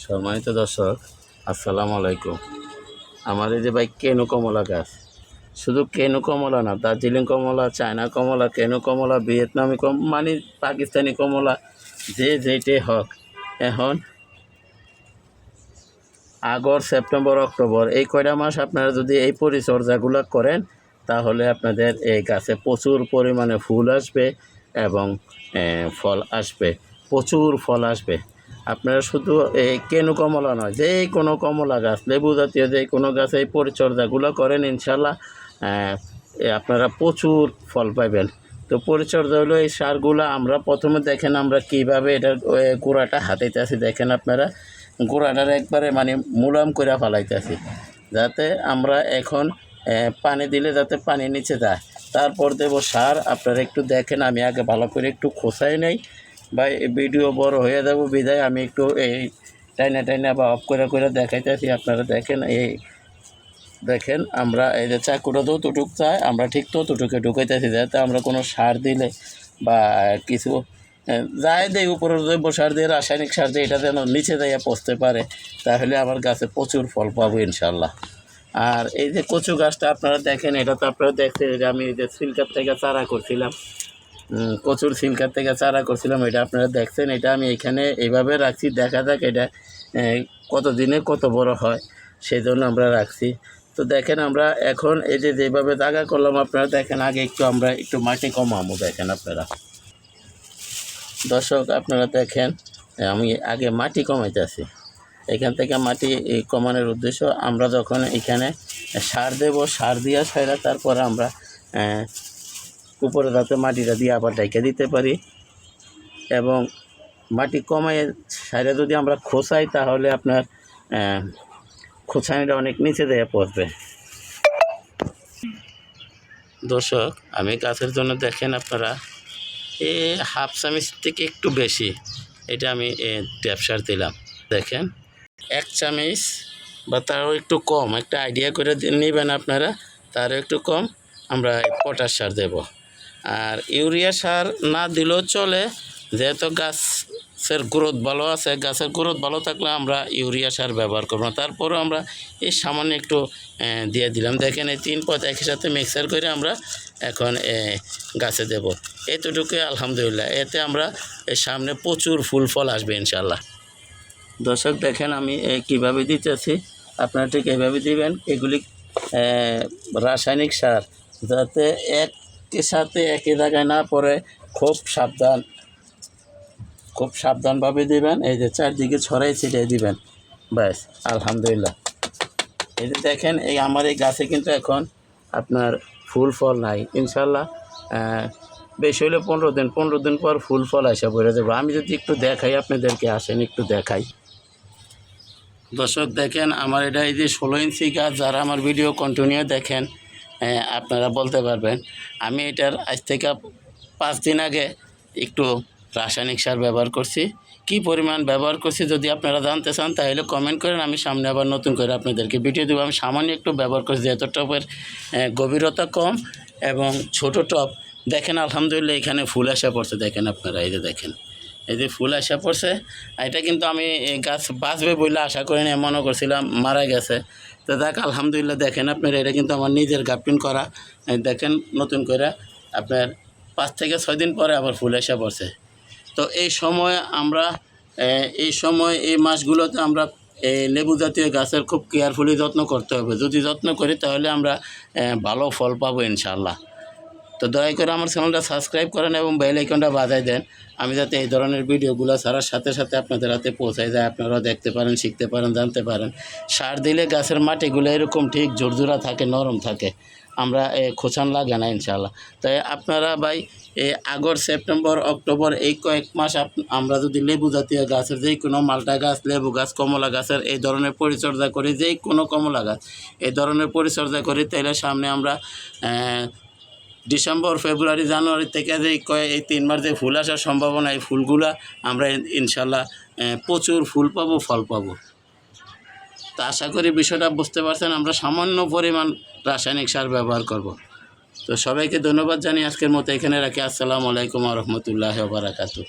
সম্মানিত দর্শক, আসসালামু আলাইকুম। আমার এই যে ভাই কেনু কমলা গাছ, শুধু কেনু কমলা না, দার্জিলিং কমলা, চায়না কমলা, কেনু কমলা, ভিয়েতনামি কম মানে পাকিস্তানি কমলা, যে যেটাই হোক, এখন আগস্ট সেপ্টেম্বর, অক্টোবর, এই কয়টা মাস আপনারা যদি এই পরিচর্যাগুলো করেন, তাহলে আপনাদের এই গাছে প্রচুর পরিমাণে ফুল আসবে এবং ফল আসবে, প্রচুর ফল আসবে। আপনারা শুধু এই কেনু কমলা নয় যে কোনো কমলা গাছ লেবু জাতীয় যে কোনো গাছে এই পরিচর্যাগুলো করেন ইনশাল্লাহ আপনারা প্রচুর ফল পাবেন। তো পরিচর্যা হলো এই সারগুলো আমরা প্রথমে দেখেন আমরা কীভাবে এটার এ, গোড়াটা হাতাইতেছি দেখেন আপনারা গোড়াটার একবারে মানে মুলাম করে ফালাইতেছি যাতে আমরা এখন পানি দিলে যাতে পানি নিচে যায়। তারপর দেবো সার আপনারা একটু দেখেন আমি আগে ভালো করে একটু খোসাই নেই। বা ভিডিও বড় হয়ে যাব বিদায় আমি একটু এই টাইনা টাইনা বা অফ করে করে দেখাইতেছি, আপনারা দেখেন, এই দেখেন, আমরা এই যে চা চাকুটা যতটুক চাই আমরা ঠিক ততটুকু ঢুকাইতেছি, যাতে আমরা কোনো সার দিলে বা কিছু যাই দেয় উপরে জৈব সার দিয়ে, রাসায়নিক সার দিয়ে, এটা যেন নিচে যাইয়া পচতে পারে, তাহলে আমার গাছে প্রচুর ফল পাবো ইনশাল্লাহ আর এই যে কচু গাছটা আপনারা দেখেন, এটা তো আপনারা দেখছেন যে আমি এই যে সিলকার থেকে চারা করছিলাম কচুর সিলকার থেকে চারা করছিলাম, এটা আপনারা দেখছেন, এটা আমি এখানে এইভাবে রাখছি, দেখা যাক এটা কত দিনে কত বড় হয় সেই জন্য আমরা রাখছি। তো দেখেন আমরা এখন এই যে যেভাবে জায়গা করলাম, আপনারা দেখেন আগে একটু আমরা একটু মাটি কমাবো, দেখেন আপনারা। দর্শক, আপনারা দেখেন, আমি আগে মাটি কমাইতেছি। এখান থেকে মাটি কমানোর উদ্দেশ্য, আমরা যখন এখানে সার দেব, সার দিয়া সাইরা তারপর আমরা উপরে যাতে মাটিটা দিয়ে আবার ডেকে দিতে পারি এবং মাটি কমায় সাইডে যদি আমরা খোসাই তাহলে আপনার খোসানিটা অনেক নিচে দিয়ে পড়বে। দর্শক, আমি গাছের জন্য দেখেন আপনারা, এ হাফ চামিচ থেকে একটু বেশি, এটা আমি ব্যবসার দিলাম। দেখেন, এক চামিচ বা তারও একটু কম, একটা আইডিয়া করে নেবেন আপনারা, তারও একটু কম, আমরা পটাশ সার দেব। আর ইউরিয়া সার না দিলেও চলে। যেহেতু গাছের গ্রোথ ভালো আছে, গাছের গ্রোথ ভালো থাকলে আমরা ইউরিয়া সার ব্যবহার করব না। তারপরেও আমরা এই সামান্য একটু দিয়ে দিলাম। দেখেন এই তিন পথ একই সাথে মিক্সার করে আমরা এখন গাছে দেব। এতটুকুই আলহামদুলিল্লাহ। এতে আমরা এর সামনে প্রচুর ফুল ফল আসবে ইনশাল্লাহ দর্শক, দেখেন আমি কীভাবে দিতেছি। আপনারা ঠিক এভাবে দিবেন। এগুলি রাসায়নিক সার। যাতে একই সাথে একই জায়গায় না পড়ে খুব সাবধান। খুব সাবধানভাবে দিবেন, এই যে চারদিকে ছড়াই ছিটিয়ে দিবেন। ব্যাস, আলহামদুলিল্লাহ। এই যে দেখেন, এই আমার এই গাছে কিন্তু এখন আপনার ফুল ফল নাই। ইনশাল্লাহ বেশি হলে পনেরো দিন পনেরো দিন পর ফুল ফল আসা পড়ে যাব। আমি যদি একটু দেখাই, আপনাদেরকে আসেন, একটু দেখাই। দর্শক দেখেন, আমার এটা এই যে ষোলো ইঞ্চি গাছ, যারা আমার ভিডিও কন্টিনিউ দেখেন আপনারা বলতে পারবেন। আমি এটার আজ থেকে পাঁচ দিন আগে একটু রাসায়নিক সার ব্যবহার করছি। কি পরিমাণ ব্যবহার করছি যদি আপনারা জানতে চান, তাহলে কমেন্ট করেন। আমি সামনে আবার নতুন করে আপনাদেরকে ভিডিও দেবো। আমি সামান্য একটু ব্যবহার করছি, যেহেতু টপের গভীরতা কম এবং ছোট টপ। দেখেন, আলহামদুলিল্লাহ, এখানে ফুল আসা পড়ছে। দেখেন আপনারা, এই যে দেখেন। এই যে ফুল আসা পড়ছে এটা কিন্তু আমি গাছ বাঁচবে বলে আশা করিনি মনে করছিলাম মারা গেছে। তো দেখ আলহামদুলিল্লাহ দেখেন আপনার, এটা কিন্তু আমার নিজের গাপিন করা। দেখেন, নতুন করে আপনার পাঁচ থেকে ছয় দিন পরে আবার ফুল এসে পড়ছে। তো এই সময় আমরা এই সময়, এই মাসগুলোতে আমরা এই লেবু জাতীয় গাছের খুব কেয়ারফুলি যত্ন করতে হবে। যদি যত্ন করি তাহলে আমরা ভালো ফল পাবো ইনশাল্লাহ তো দয়া করে আমার চ্যানেলটা সাবস্ক্রাইব করেন এবং বেল আইকনটা বাজায় দেন। আমি যাতে এই ধরনের ভিডিওগুলো ছাড়ার সাথে সাথে আপনাদের হাতে পৌঁছায় যায় আপনারাও দেখতে পারেন শিখতে পারেন জানতে পারেন। সার দিলে গাছের মাটিগুলো এরকম ঠিক ঝুরঝুরা থাকে নরম থাকে। আমরা এ, খোঁচান লাগে না ইনশাল্লাহ তাই আপনারা ভাই এই আগস্ট সেপ্টেম্বর অক্টোবর এই কয়েক মাস আমরা যদি লেবু জাতীয় গাছের যে কোনো মালটা গাছ লেবু গাছ কমলা গাছের এই ধরনের পরিচর্যা করি যে কোনো কমলা গাছ এই ধরনের পরিচর্যা করি তাহলে সামনে আমরা ডিসেম্বর, ফেব্রুয়ারি, জানুয়ারি থেকে যে কয়ে এই তিন মাস যে ফুল আসার সম্ভাবনা, এই ফুলগুলা আমরা ইনশাল্লাহ প্রচুর ফুল পাবো, ফল পাবো। তা আশা করি বিষয়টা বুঝতে পারছেন, আমরা সামান্য পরিমাণ রাসায়নিক সার ব্যবহার করব। তো সবাইকে ধন্যবাদ জানি আজকের মতো এখানে রাখি। আসসালামু আলাইকুম রহমতুল্লাহ বারাকাতু